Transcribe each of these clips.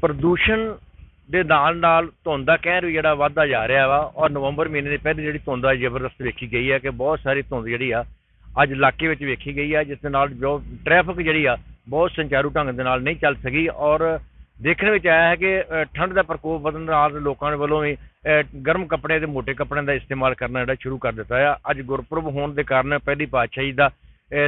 ਪ੍ਰਦੂਸ਼ਣ ਦੇ ਨਾਲ ਨਾਲ ਧੁੰਦ ਦਾ ਕਹਿਰ ਵੀ ਜਿਹੜਾ ਵੱਧਦਾ ਜਾ ਰਿਹਾ ਵਾ, ਔਰ ਨਵੰਬਰ ਮਹੀਨੇ ਦੀ ਪਹਿਲੀ ਜਿਹੜੀ ਧੁੰਦ ਆ, ਜ਼ਬਰਦਸਤ ਵੇਖੀ ਗਈ ਹੈ ਕਿ ਬਹੁਤ ਸਾਰੀ ਧੁੰਦ ਜਿਹੜੀ ਆ, ਅੱਜ ਇਲਾਕੇ ਵਿੱਚ ਵੇਖੀ ਗਈ ਆ, ਜਿਸ ਦੇ ਨਾਲ ਜੋ ਟ੍ਰੈਫਿਕ ਜਿਹੜੀ ਆ, ਬਹੁਤ ਸੰਚਾਰੂ ਢੰਗ ਦੇ ਨਾਲ ਨਹੀਂ ਚੱਲ ਸਕੀ, ਔਰ ਦੇਖਣ ਵਿੱਚ ਆਇਆ ਹੈ ਕਿ ਠੰਡ ਦਾ ਪ੍ਰਕੋਪ ਵਧਣ ਨਾਲ ਲੋਕਾਂ ਦੇ ਵੱਲੋਂ ਵੀ ਗਰਮ ਕੱਪੜੇ ਤੇ ਮੋٹے ਕੱਪੜਿਆਂ ਦਾ ਇਸਤੇਮਾਲ ਕਰਨਾ ਜਿਹੜਾ ਸ਼ੁਰੂ ਕਰ ਦਿੱਤਾ ਆ। ਅੱਜ ਗੁਰਪੁਰਬ ਹੋਣ ਦੇ ਕਾਰਨ ਪਹਿਲੀ ਪਾਤਸ਼ਾਹੀ ਦਾ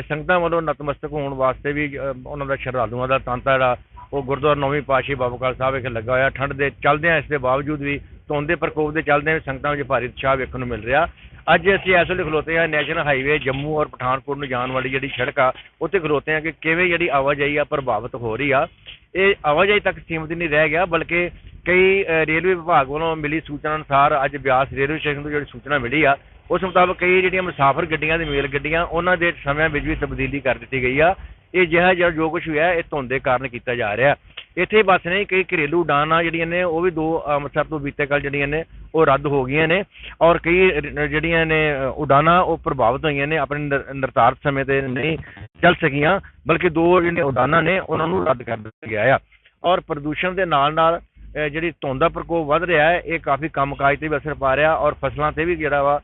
ਸੰਗਤਾਂ ਵੱਲੋਂ ਨਤਮਸਤਕ ਹੋਣ ਵਾਸਤੇ ਵੀ ਉਹਨਾਂ ਦਾ ਸ਼ਰਧਾਲੂਆਂ ਦਾ ਤਾਂਤਾ ਜਿਹੜਾ ਉਹ ਗੁਰਦੁਆਰਾ ਨੌਵੀਂ ਪਾਤਸ਼ਾਹੀ ਬਾਬਾ ਕਾਲ ਸਾਹਿਬ ਵਿਖੇ ਲੱਗਾ ਹੋਇਆ। ਠੰਡ ਦੇ ਚੱਲਦਿਆਂ ਇਸ ਦੇ ਬਾਵਜੂਦ ਵੀ ਧੁੰਦ ਦੇ ਪ੍ਰਕੋਪ ਦੇ ਚੱਲਦਿਆਂ ਵੀ ਸੰਗਤਾਂ ਵਿੱਚ ਭਾਰੀ ਉਤਸ਼ਾਹ ਵੇਖਣ ਨੂੰ ਮਿਲ ਰਿਹਾ। ਅੱਜ ਅਸੀਂ ਇਸ ਵੇਲੇ ਖਲੋਤੇ ਹਾਂ ਨੈਸ਼ਨਲ ਹਾਈਵੇ ਜੰਮੂ ਔਰ ਪਠਾਨਕੋਟ ਨੂੰ ਜਾਣ ਵਾਲੀ ਜਿਹੜੀ ਸੜਕ ਆ, ਉੱਥੇ ਖਲੋਤੇ ਹਾਂ ਕਿ ਕਿਵੇਂ ਜਿਹੜੀ ਆਵਾਜਾਈ ਆ ਪ੍ਰਭਾਵਿਤ ਹੋ ਰਹੀ ਆ। ਇਹ ਆਵਾਜਾਈ ਤੱਕ ਸੀਮਿਤ ਨਹੀਂ ਰਹਿ ਗਿਆ, ਬਲਕਿ ਕਈ ਰੇਲਵੇ ਵਿਭਾਗ ਵੱਲੋਂ ਮਿਲੀ ਸੂਚਨਾ ਅਨੁਸਾਰ ਅੱਜ ਬਿਆਸ ਰੇਲਵੇ ਸਟੇਸ਼ਨ ਤੋਂ ਜਿਹੜੀ ਸੂਚਨਾ ਮਿਲੀ ਆ, ਉਸ ਮੁਤਾਬਕ ਕਈ ਜਿਹੜੀਆਂ ਮੁਸਾਫਰ ਗੱਡੀਆਂ ਤੇ ਮੇਲ ਗੱਡੀਆਂ, ਉਹਨਾਂ ਦੇ ਸਮਿਆਂ ਵਿੱਚ ਵੀ ਤਬਦੀਲੀ ਕਰ ਦਿੱਤੀ ਗਈ ਆ। ਇਹ ਜਿਹੜਾ ਜਿਹੜਾ ਜੋ ਕੁਝ ਹੋਇਆ ਇਹ ਧੁੰਦ ਦੇ ਕਾਰਨ ਕੀਤਾ ਜਾ ਰਿਹਾ। ਇੱਥੇ ਬਸ ਨਹੀਂ, ਕਈ ਘਰੇਲੂ ਉਡਾਨਾਂ ਜਿਹੜੀਆਂ ਨੇ, ਉਹ ਵੀ ਦੋ ਅੰਮ੍ਰਿਤਸਰ ਤੋਂ ਬੀਤੇ ਕੱਲ ਜਿਹੜੀਆਂ ਨੇ, ਉਹ ਰੱਦ ਹੋ ਗਈਆਂ ਨੇ। ਔਰ ਕਈ ਜਿਹੜੀਆਂ ਨੇ ਉਡਾਨਾਂ ਉਹ ਪ੍ਰਭਾਵਿਤ ਹੋਈਆਂ ਨੇ, ਆਪਣੇ ਨਿਰ- ਨਿਰਧਾਰਤ ਸਮੇਂ ਤੇ ਨਹੀਂ ਚੱਲ ਸਕੀਆਂ, ਬਲਕਿ ਦੋ ਜਿਹੜੀਆਂ ਉਡਾਨਾਂ ਨੇ, ਉਹਨਾਂ ਨੂੰ ਰੱਦ ਕਰ ਦਿੱਤਾ ਗਿਆ ਆ। ਔਰ ਪ੍ਰਦੂਸ਼ਣ ਦੇ ਨਾਲ ਨਾਲ ਜਿਹੜੀ ਧੁੰਦ ਦਾ ਪ੍ਰਕੋਪ ਵੱਧ ਰਿਹਾ ਹੈ, ਇਹ ਕਾਫੀ ਕੰਮਕਾਜ ਤੇ ਵੀ ਅਸਰ ਪਾ ਰਿਹਾ, ਔਰ ਫਸਲਾਂ ਤੇ ਵੀ ਜਿਹੜਾ ਵਾ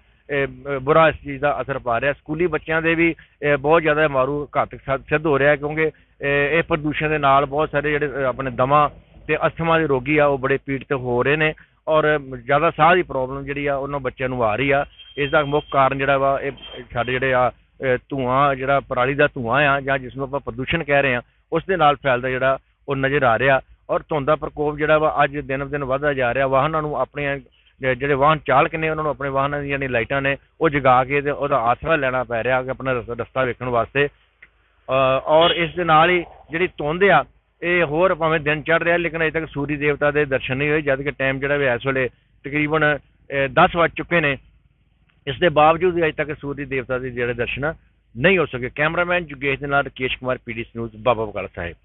ਬੁਰਾ ਇਸ ਚੀਜ਼ ਦਾ ਅਸਰ ਪਾ ਰਿਹਾ। ਸਕੂਲੀ ਬੱਚਿਆਂ ਦੇ ਵੀ ਬਹੁਤ ਜ਼ਿਆਦਾ ਮਾਰੂ ਘਾਤਕ ਸਿੱਧ ਹੋ ਰਿਹਾ ਕਿਉਂਕਿ ਇਹ ਪ੍ਰਦੂਸ਼ਣ ਦੇ ਨਾਲ ਬਹੁਤ ਸਾਰੇ ਜਿਹੜੇ ਆਪਣੇ ਦਮਾ ਤੇ ਅਸਥਮਾ ਦੇ ਰੋਗੀ ਆ ਉਹ ਬੜੇ ਪੀੜਤ ਹੋ ਰਹੇ ਨੇ ਔਰ ਜ਼ਿਆਦਾ ਸਾਹ ਦੀ ਪ੍ਰੋਬਲਮ ਜਿਹੜੀ ਆ ਉਹਨਾਂ ਬੱਚਿਆਂ ਨੂੰ ਆ ਰਹੀ ਆ। ਇਸ ਦਾ ਮੁੱਖ ਕਾਰਨ ਜਿਹੜਾ ਵਾ ਇਹ ਸਾਡੇ ਜਿਹੜੇ ਆ ਅ, ਧੂਆਂ ਜਿਹੜਾ ਪਰਾਲੀ ਦਾ ਧੂਆਂ ਆ ਜਾਂ ਜਿਸ ਨੂੰ ਆਪਾਂ ਪ੍ਰਦੂਸ਼ਣ ਕਹਿ ਰਹੇ ਆ ਉਸ ਦੇ ਨਾਲ ਫੈਲਦਾ ਜਿਹੜਾ ਉਹ ਨਜ਼ਰ ਆ ਰਿਹਾ ਔਰ ਧੁੰਦ ਦਾ ਪ੍ਰਕੋਪ ਜਿਹੜਾ ਵਾ ਅੱਜ ਦਿਨ ਬ ਦਿਨ ਵੱਧਦਾ ਜਾ ਰਿਹਾ। ਵਾਹਨਾਂ ਨੂੰ ਆਪਣੇ ਜਿਹੜੇ ਵਾਹਨ ਚਾਲਕ ਨੇ, ਉਹਨਾਂ ਨੂੰ ਆਪਣੇ ਵਾਹਨਾਂ ਦੀਆਂ ਜਿਹੜੀਆਂ ਲਾਈਟਾਂ ਨੇ, ਉਹ ਜਗਾ ਕੇ ਤੇ ਉਹਦਾ ਆਸਰਾ ਲੈਣਾ ਪੈ ਰਿਹਾ ਕਿ ਆਪਣਾ ਰਸ- ਰਸਤਾ ਵੇਖਣ ਵਾਸਤੇ। ਔਰ ਇਸ ਦੇ ਨਾਲ ਹੀ ਜਿਹੜੀ ਧੁੰਦ ਆ, ਇਹ ਹੋਰ ਭਾਵੇਂ ਦਿਨ ਚੜ ਰਿਹਾ, ਲੇਕਿਨ ਅਜੇ ਤੱਕ ਸੂਰੀ ਦੇਵਤਾ ਦੇ ਦਰਸ਼ਨ ਨਹੀਂ ਹੋਏ, ਜਦ ਕਿ ਟਾਈਮ ਜਿਹੜਾ ਵੀ ਇਸ ਵੇਲੇ ਤਕਰੀਬਨ 10 ਵੱਜ ਚੁੱਕੇ ਨੇ। ਇਸ ਦੇ ਬਾਵਜੂਦ ਵੀ ਅਜੇ ਤੱਕ ਸੂਰੀ ਦੇਵਤਾ ਦੇ ਜਿਹੜੇ ਦਰਸ਼ਨ ਨਹੀਂ ਹੋ ਸਕੇ। ਕੈਮਰਾਮੈਨ ਜੁਗੇਸ਼ ਦੇ ਨਾਲ ਰਕੇਸ਼ ਕੁਮਾਰ ਪੀਡੀਸੀ ਨਿਊਜ਼, ਬਾਬਾ ਬਕਾਲਾ ਸਾਹਿਬ।